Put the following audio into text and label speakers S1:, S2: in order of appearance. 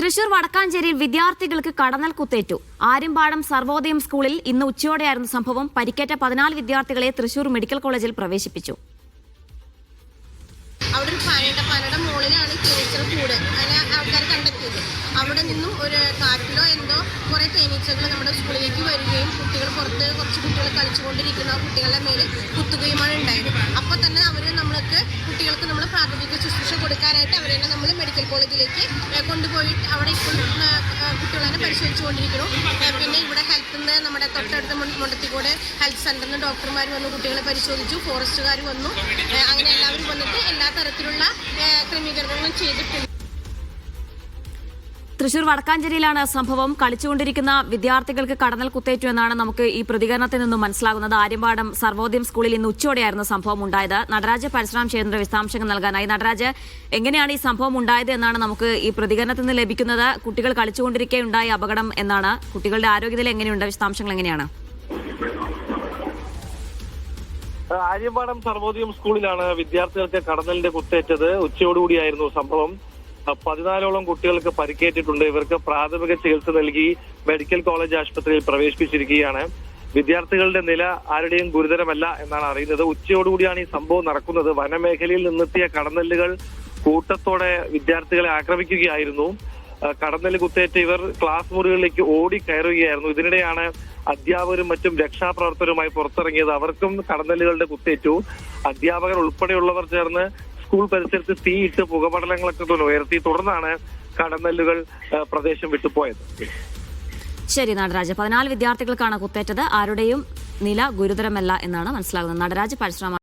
S1: തൃശൂർ വടക്കാഞ്ചേരിയിൽ വിദ്യാർത്ഥികൾക്ക് കടന്നൽ കുത്തേറ്റു. ആര്യമ്പാടം സർവോദയം സ്കൂളിൽ ഇന്ന് ഉച്ചയോടെയായിരുന്നു സംഭവം. പരിക്കേറ്റ പതിനാല് വിദ്യാർത്ഥികളെ തൃശൂർ മെഡിക്കൽ കോളേജിൽ പ്രവേശിപ്പിച്ചു.
S2: അവിടെ അവിടെ നിന്നും ഒരു കാറ്റിലോ എന്തോ കുറെ തേനീച്ചകൾ നമ്മുടെ സ്കൂളിലേക്ക് വരികയും കുട്ടികൾ പുറത്ത് കുറച്ച് കുട്ടികൾ കളിച്ചുകൊണ്ടിരിക്കുന്ന കുട്ടികളുടെ മേലെ കുത്തുകയുമാണ് ഉണ്ടായത്. അപ്പോൾ തന്നെ അവർ നമ്മൾക്ക് കുട്ടികൾക്ക് നമ്മൾ പ്രാഥമിക ശുശ്രൂഷ കൊടുക്കാനായിട്ട് അവരെ നമ്മൾ മെഡിക്കൽ കോളേജിലേക്ക് കൊണ്ടുപോയിട്ട് കൊണ്ടുപോയി അവിടെ ഇപ്പം കുട്ടികളെ പരിശോധിച്ചുകൊണ്ടിരിക്കുന്നു പിന്നെ ഇവിടെ ഹെൽത്തിൽ നിന്ന് നമ്മുടെ തൊട്ടടുത്ത മുണ്ടത്തി കൂടെ ഹെൽത്ത് സെന്ററിൽ നിന്ന് ഡോക്ടർമാർ വന്ന് കുട്ടികളെ പരിശോധിച്ചു ഫോറസ്റ്റുകാർ വന്നു. അങ്ങനെ എല്ലാവരും വന്നിട്ട് എല്ലാ തരത്തിലുള്ള ക്രമീകരണങ്ങളും ചെയ്തിട്ടുണ്ട്.
S1: തൃശൂർ വടക്കാഞ്ചേരിയിലാണ് സംഭവം. കളിച്ചുകൊണ്ടിരിക്കുന്ന വിദ്യാർത്ഥികൾക്ക് കടന്നൽ കുത്തേറ്റു എന്നാണ് നമുക്ക് ഈ പ്രതികരണത്തിൽ നിന്നും മനസ്സിലാകുന്നത്. ആര്യമ്പാടം സർവോദയം സ്കൂളിൽ ഇന്ന് ഉച്ചയോടെയായിരുന്നു സംഭവം ഉണ്ടായത്. നടരാജ പരശുറാം ചേന്ദ്ര വിശദാംശങ്ങൾ നൽകാനായി. നടരാജ് എങ്ങനെയാണ് ഈ സംഭവം ഉണ്ടായത് എന്നാണ് നമുക്ക് ഈ പ്രതികരണത്തിൽ നിന്ന് ലഭിക്കുന്നത്? കുട്ടികൾ കളിച്ചുകൊണ്ടിരിക്കെ ഉണ്ടായ അപകടം എന്നാണ്. കുട്ടികളുടെ ആരോഗ്യത്തിൽ എങ്ങനെയുണ്ട്? വിശദാംശങ്ങൾ എങ്ങനെയാണ്?
S3: ആര്യമ്പാടം സർവോദയം സ്കൂളിലാണ് വിദ്യാർത്ഥികൾക്ക് കടന്നലിന്റെ കുത്തേറ്റത്. ഉച്ചയോടുകൂടിയായിരുന്നു സംഭവം. പതിനാലോളം കുട്ടികൾക്ക് പരിക്കേറ്റിട്ടുണ്ട്. ഇവർക്ക് പ്രാഥമിക ചികിത്സ നൽകി മെഡിക്കൽ കോളേജ് ആശുപത്രിയിൽ പ്രവേശിപ്പിച്ചിരിക്കുകയാണ്. വിദ്യാർത്ഥികളുടെ നില ആരുടെയും ഗുരുതരമല്ല എന്നാണ് അറിയുന്നത്. ഉച്ചയോടുകൂടിയാണ് ഈ സംഭവം നടക്കുന്നത്. വനമേഖലയിൽ നിന്നെത്തിയ കടന്നലുകൾ കൂട്ടത്തോടെ വിദ്യാർത്ഥികളെ ആക്രമിക്കുകയായിരുന്നു. കടന്നൽ കുത്തേറ്റ ഇവർ ക്ലാസ് മുറികളിലേക്ക് ഓടി കയറുകയായിരുന്നു. ഇതിനിടെയാണ് അധ്യാപകരും മറ്റും രക്ഷാപ്രവർത്തകരുമായി പുറത്തിറങ്ങിയത്. അവർക്കും കടന്നലുകളുടെ കുത്തേറ്റു. അധ്യാപകർ ഉൾപ്പെടെയുള്ളവർ ചേർന്ന് സ്കൂൾ പരിസരത്ത് തീയിട്ട് പുകപടലങ്ങളൊക്കെ ഉയർത്തി. തുടർന്നാണ് കടന്നലുകൾ പ്രദേശം വിട്ടുപോയത്
S1: ശരി നടരാജ്. പതിനാല് വിദ്യാർത്ഥികൾക്കാണ് കുത്തേറ്റത്. ആരുടെയും നില ഗുരുതരമല്ല എന്നാണ് മനസ്സിലാകുന്നത്. നടരാജ് പരശുറാം